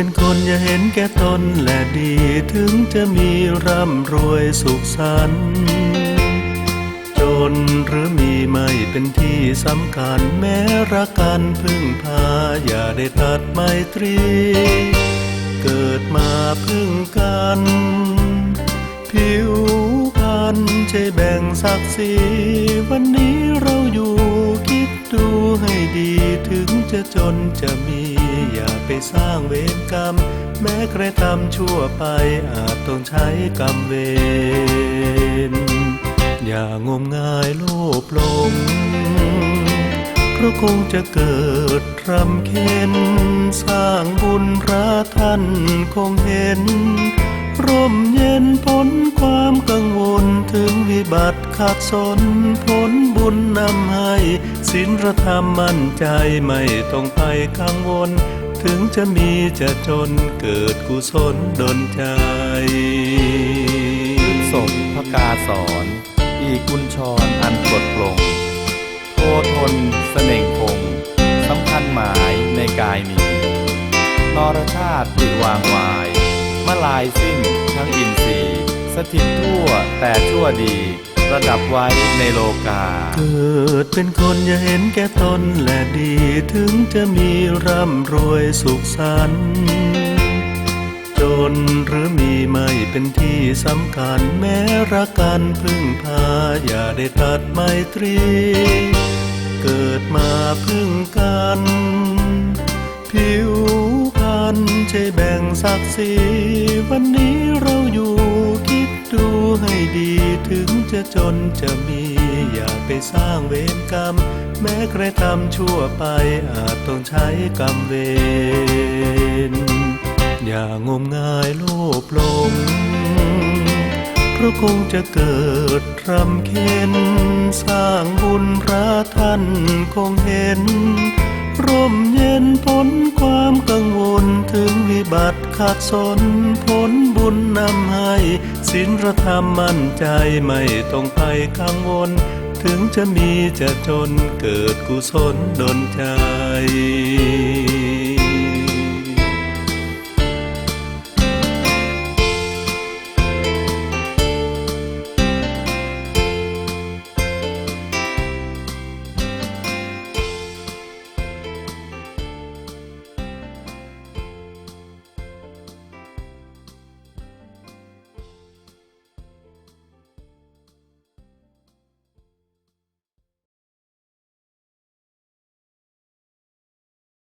เป็นคนอย่าเห็นแก่ตนและดีถึงจะมีร่ำรวยสุขสันต์จนหรือมีไม่เป็นที่สำคัญแม้รักกันพึ่งพาอย่าได้ตัดไมตรี เกิดมาพึ่งกัน ผิวพันธ์ใจแบ่งศักดิ์ศรีวันนี้เราอยู่คิดดู จะจนจะมีอย่าไปสร้างเวรกรรม แม้ใครทำชั่วไปอาจต้องใช้กรรมเวรอย่างมงายโลภหลงเพราะคงจะเกิดรำเค็นสร้างบุญพระท่านคงเห็น ร่มเย็นพ้นความกัง บัติขาดสนผลบุญนำให้ศีลธรรมมั่นใจไม่ต้องไปกังวล ถึงจะมีจะจนเกิดกุศลดลใจศพพระกาสอนอีกุญชรอันปลดปลง โททนเสน่งคงสำคัญหมายในกายนี้นรชาติติวางวาย มลายสิ้นทั้งอินทรีย์ ถิตทั่วแต่ชั่วดี ระดับไว้ในโลกา เกิดเป็นคนอย่าเห็นแก่ตนและดีถึงจะมีร่ำรวยสุขสันต์จนหรือมีไม่เป็นที่สำคัญแม้รักกันพึ่งพาอย่าได้ตัดไมตรี เกิดมาพึ่งกัน ผิวพันธ์ใจแบ่งศักดิ์ศรีวันนี้เราอยู่ ดูให้ดีถึงจะจนจะมี อย่าไปสร้างเวรกรรม แม้ใครทำชั่วไปอาจต้องใช้กรรมเวร อย่างมงายโลภลงเพราะคงจะเกิดรำเค็นสร้างบุญพระท่านคงเห็น ร่มเย็นพ้นความกัง บัติขาดสนผลบุญนำให้ศีลธรรมมั่นใจไม่ต้องไปกังวล ถึงจะมีจะจนเกิดกุศลดลใจ